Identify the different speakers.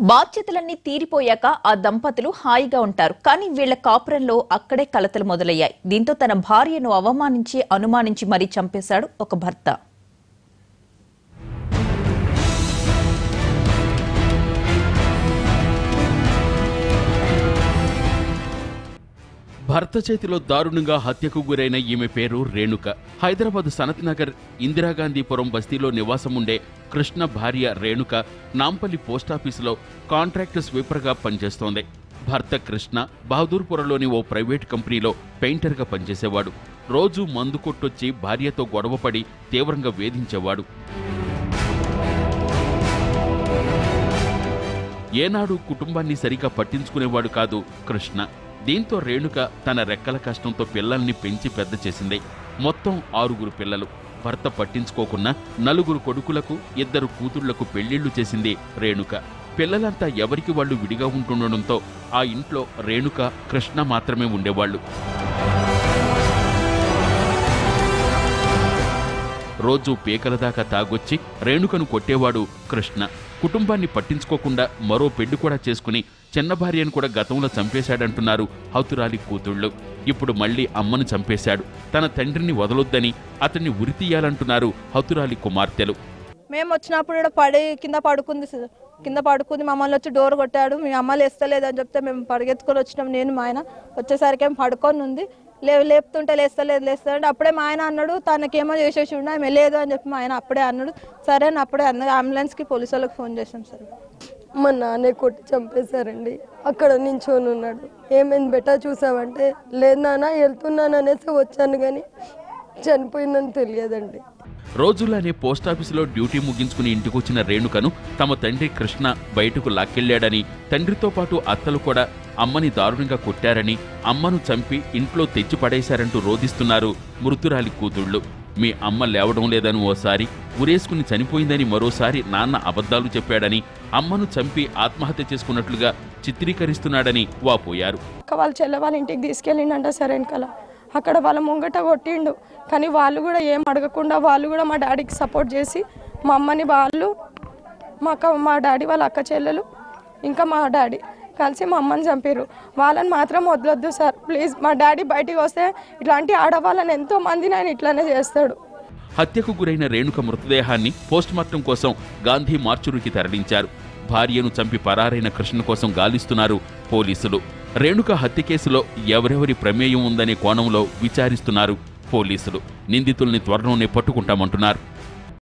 Speaker 1: బాధ్యతలన్నీ తీరిపోయాక ఆ దంపతులు హాయిగా ఉంటారు. కానీ వీళ్ళ కాపురంలో అక్కడే కలతలు మొదలయ్యాయి. దీంతో తన భార్యను అవమానించి అనుమానించి మరీ చంపేశాడు ఒక భర్త.
Speaker 2: భర్త చేతిలో దారుణంగా హత్యకు గురైన ఈమె పేరు రేణుక. హైదరాబాద్ సనత్ నగర్ ఇందిరాగాంధీపురం బస్తీలో నివాసం ఉండే కృష్ణ భార్య రేణుక నాంపల్లి పోస్టాఫీసులో కాంట్రాక్ట్ స్వీపర్గా పనిచేస్తోంది. భర్త కృష్ణ బహదూర్పురలోని ఓ ప్రైవేట్ కంపెనీలో పెయింటర్గా పనిచేసేవాడు. రోజు మందు కొట్టొచ్చి భార్యతో గొడవపడి తీవ్రంగా వేధించేవాడు. ఏనాడు కుటుంబాన్ని సరిగా పట్టించుకునేవాడు కాదు కృష్ణ. దీంతో రేణుక తన రెక్కల కష్టంతో పిల్లల్ని పెంచి పెద్ద చేసింది. మొత్తం ఆరుగురు పిల్లలు. భర్త పట్టించుకోకున్నా నలుగురు కొడుకులకు ఇద్దరు కూతుళ్ళకు పెళ్ళిళ్ళు చేసింది రేణుక. పిల్లలంతా ఎవరికి వాళ్ళు విడిగా ఉంటుండడంతో ఆ ఇంట్లో రేణుక కృష్ణ మాత్రమే ఉండేవాళ్ళు. రోజు పీకల దాకా తాగొచ్చి రేణుకను కొట్టేవాడు కృష్ణ. కుటుంబాన్ని పట్టించుకోకుండా మరో పెళ్ళి కూడా చేసుకుని చిన్న భార్యను కూడా గతంలో చంపేశాడంటున్నారు హౌతురాలి కూతుళ్ళు. ఇప్పుడు మళ్ళీ అమ్మను చంపేశాడు. తన తండ్రిని వదలొద్దని అతన్ని ఉరితీయాలంటున్నారు హౌతురాలి కుమార్తెలు.
Speaker 3: మేము వచ్చినప్పుడు ఇక్కడ పడి కింద పడుకుంది కింద పడుకుంది మమ్మల్ని వచ్చి డోర్ కొట్టాడు. మీ అమ్మ లేస్తలేదు అని చెప్తే మేము పరిగెత్తుకొని వచ్చినాం. నేను మా ఆయన వచ్చేసరికి ఏం పడుకొని ఉంది. లే లేపుతుంటే లేస్తలేదు లేస్తాడు అప్పుడే మా ఆయన అన్నాడు తనకేమో చేసేసి ఉండే ఆమె లేదు అని చెప్పి మా ఆయన అప్పుడే అన్నాడు. సరే అని అప్పుడే అన్న అంబులెన్స్కి పోలీసు వాళ్ళకి ఫోన్ చేసాం సార్.
Speaker 4: మా నాన్నే కొట్టి చంపేశారండి. అక్కడ నించొని ఉన్నాడు. ఏమైంది బెటా చూసావంటే లేదు నాన్న వెళ్తున్నాను అనేసి వచ్చాను కానీ చనిపోయిందని తెలియదండి.
Speaker 2: రోజులానే పోస్టాఫీసులో డ్యూటీ ముగించుకుని ఇంటికొచ్చిన రేణుకను తమ తండ్రి కృష్ణ బయటకు లాక్కెళ్ళాడని తండ్రితో పాటు అత్తలు కూడా అమ్మని దారుణంగా కొట్టారని అమ్మను చంపి ఇంట్లో తెచ్చి పడేశారంటూ రోధిస్తున్నారు మృతురాలి కూతుళ్ళు. మీ అమ్మ లేవడం లేదని ఓసారి ఉరేసుకుని చనిపోయిందని మరోసారి నాన్న అబద్ధాలు చెప్పాడని అమ్మను చంపి ఆత్మహత్య చేసుకున్నట్లుగా చిత్రీకరిస్తున్నాడని వాపోయారు.
Speaker 5: అక్క వాళ్ళ చెల్లె వాళ్ళ ఇంటికి తీసుకెళ్ళిండంట సరైన వెనకాల. అక్కడ వాళ్ళ ముంగట కొట్టిండు. కానీ వాళ్ళు కూడా ఏం అడగకుండా వాళ్ళు కూడా మా డాడీకి సపోర్ట్ చేసి మా అమ్మని వాళ్ళు మా అక్క మా డాడీ వాళ్ళ అక్క చెల్లెలు ఇంకా మా డాడీ. కలిసి మా అమ్మని చంపారు వాళ్ళని మాత్రం వదలొద్దు సార్. ప్లీజ్ మా డాడీ బయటికి వస్తే ఇట్లాంటి ఆడవాళ్ళని ఎంతో మందిని ఆయన ఇట్లానే చేస్తాడు.
Speaker 2: హత్యకు గురైన రేణుక మృతదేహాన్ని పోస్టుమార్టం కోసం గాంధీ మార్చురుకి తరలించారు. భార్యను చంపి పరారైన కృష్ణ కోసం గాలిస్తున్నారు పోలీసులు. రేణుక హత్య కేసులో ఎవరెవరి ప్రమేయం ఉందనే కోణంలో విచారిస్తున్నారు పోలీసులు. నిందితుల్ని త్వరలోనే పట్టుకుంటామంటున్నారు.